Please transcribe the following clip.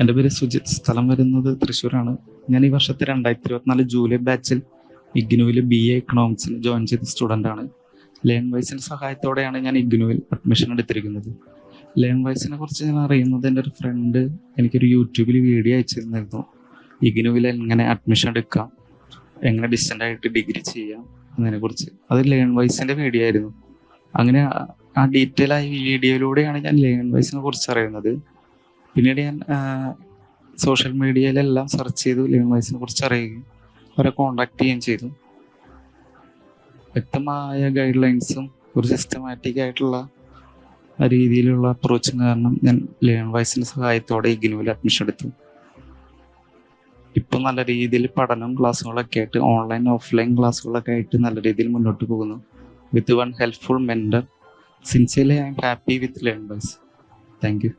എന്റെ പേര് സുജിത്. സ്ഥലം വരുന്നത് തൃശ്ശൂരാണ്. ഞാൻ ഈ വർഷത്തെ രണ്ടായിരത്തി ഇരുപത്തിനാല് ജൂലൈ ബാച്ചിൽ ഇഗ്നുവിൽ ബി എ എക്കണോമിക്സിൽ ജോയിൻ ചെയ്ത സ്റ്റുഡന്റ് ആണ്. ലേൺ വൈസിന്റെ സഹായത്തോടെയാണ് ഞാൻ ഇഗ്നുവിൽ അഡ്മിഷൻ എടുത്തിരിക്കുന്നത്. ലേൺ വൈസിനെ കുറിച്ച് ഞാൻ അറിയുന്നത് എന്റെ ഒരു ഫ്രണ്ട് എനിക്കൊരു യൂട്യൂബിൽ വീഡിയോ അയച്ചിരുന്നായിരുന്നു. ഇഗ്നുവിൽ എങ്ങനെ അഡ്മിഷൻ എടുക്കാം എങ്ങനെ ഡിസ്റ്റന്റ് ആയിട്ട് ഡിഗ്രി ചെയ്യാം എന്നതിനെക്കുറിച്ച് അത് ലേൺ വൈസിന്റെ വീഡിയോ ആയിരുന്നു. അങ്ങനെ ആ ഡീറ്റെയിൽ ആയ വീഡിയോയിലൂടെയാണ് ഞാൻ ലേൺ വൈസിനെ കുറിച്ച് അറിയുന്നത്. പിന്നീട് ഞാൻ സോഷ്യൽ മീഡിയയിലെല്ലാം സെർച്ച് ചെയ്തു ലിവിങ് വൈസിനെ കുറിച്ച് അറിയുകയും അവരെ കോണ്ടാക്ട് ചെയ്യുകയും ചെയ്തു. വ്യക്തമായ ഗൈഡ് ലൈൻസും ഒരു സിസ്റ്റമാറ്റിക് ആയിട്ടുള്ള രീതിയിലുള്ള അപ്രോച്ചും കാരണം ഞാൻ ലേൺ വൈസിന്റെ സഹായത്തോടെ ഇഗ്നുവിൽ അഡ്മിഷൻ എടുത്തു. ഇപ്പം നല്ല രീതിയിൽ പഠനം ക്ലാസ്സുകളൊക്കെ ആയിട്ട് ഓൺലൈൻ ഓഫ്ലൈൻ ക്ലാസ്സുകളൊക്കെ ആയിട്ട് നല്ല രീതിയിൽ മുന്നോട്ട് പോകുന്നു. With one helpful mentor sincerely I am happy with learn wise thank you